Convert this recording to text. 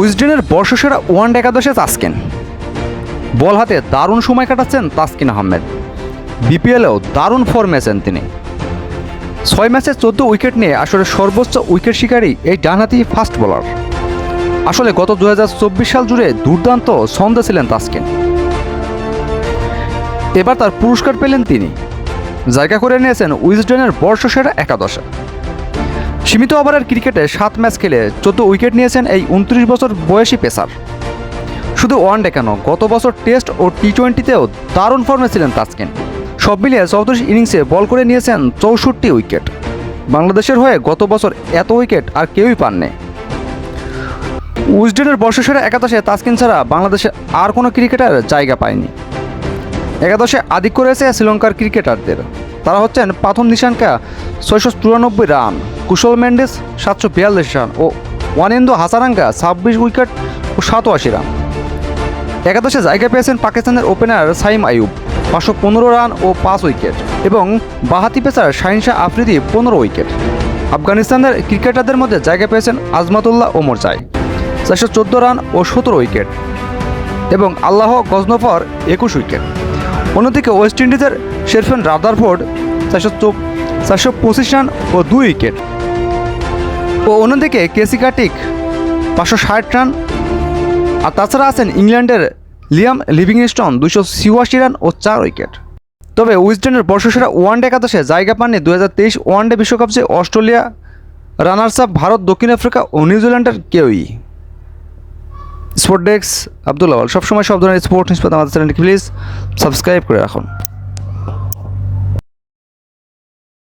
উইজডেনের বর্ষসেরা ওয়ান একাদশে তাসকিন। বল হাতে দারুণ সময় কাটাচ্ছেন তাসকিন আহমেদ। বিপিএলেও দারুণ ফর্মে আছেন তিনি। ছয় ম্যাচে চোদ্দ উইকেট নিয়ে আসলে সর্বোচ্চ উইকেট শিকারী এই ডানহাতি ফাস্ট বোলার। আসলে গত দু হাজার চব্বিশ সাল জুড়ে দুর্দান্ত ছন্দে ছিলেন তাসকিন। এবার তার পুরস্কার পেলেন তিনি। জায়গা করে নিয়েছেন উইজডেনের বর্ষসেরা একাদশে। সীমিত ওভারের ক্রিকেটে সাত ম্যাচ খেলে চোদ্দ উইকেট নিয়েছেন এই উনত্রিশ বছর বয়সী পেসার। শুধু ওয়ানডে কেন, গত বছর টেস্ট ও টি টোয়েন্টিতেও দারুণ ফর্মে ছিলেন তাসকিন। সব মিলিয়ে চৌত্রিশ ইনিংসে বল করে নিয়েছেন চৌষট্টি উইকেট। বাংলাদেশের হয়ে গত বছর এত উইকেট আর কেউই পাননি। উইজডেনের বর্ষসেরা একাদশে তাসকিন ছাড়া বাংলাদেশে আর কোনো ক্রিকেটার জায়গা পায়নি। একাদশে আধিক্য রয়েছে শ্রীলঙ্কার ক্রিকেটারদের। তারা হচ্ছেন প্রথম নিশানকা ছয়শো চুরানব্বই রান। কুশল মেন্ডেস, সাতশো বিয়াল্লিশ রান ও ওয়ানেন্দু হাসারাঙ্গা ছাব্বিশ উইকেট ও সাতআশি রান। একাদশে জায়গা পেয়েছেন পাকিস্তানের ওপেনার সাইম আইয়ুব, পাঁচশো পনেরো রান ও পাঁচ উইকেট এবং বাহাতি পেসার শাহিনশাহ আফ্রিদি পনেরো উইকেট। আফগানিস্তানের ক্রিকেটারদের মধ্যে জায়গা পেয়েছেন আজমাতুল্লাহ ওমর চাই চারশো চোদ্দ রান ও সতেরো উইকেট এবং আল্লাহ গজনফর একুশ উইকেট। অন্যদিকে ওয়েস্ট ইন্ডিজের শেরফেন রাদারফোর্ড চারশো চারশো পঁচিশ রান ও দুই উইকেট। ও অন্যদিকে কেসি কার্টিক পাঁচশো ষাট রান। আর তাছাড়া আছেন ইংল্যান্ডের লিয়াম লিভিংস্টন দুশো ছিয়াশি রান ও চার উইকেট। তবে উইজডেনের বর্ষসেরা ওয়ানডে একাদশে জায়গা পাননি দু হাজার তেইশ ওয়ানডে বিশ্বকাপ যে অস্ট্রেলিয়া রানার্স আপ ভারত, দক্ষিণ আফ্রিকা ও নিউজিল্যান্ডের কেউই। স্পোর্ট ডেস্ক আব্দুল আওয়াল সবসময় সব ধরনের স্পোর্ট নিউজ পেতে আমাদের চ্যানেলটি প্লিজ সাবস্ক্রাইব করে রাখুন।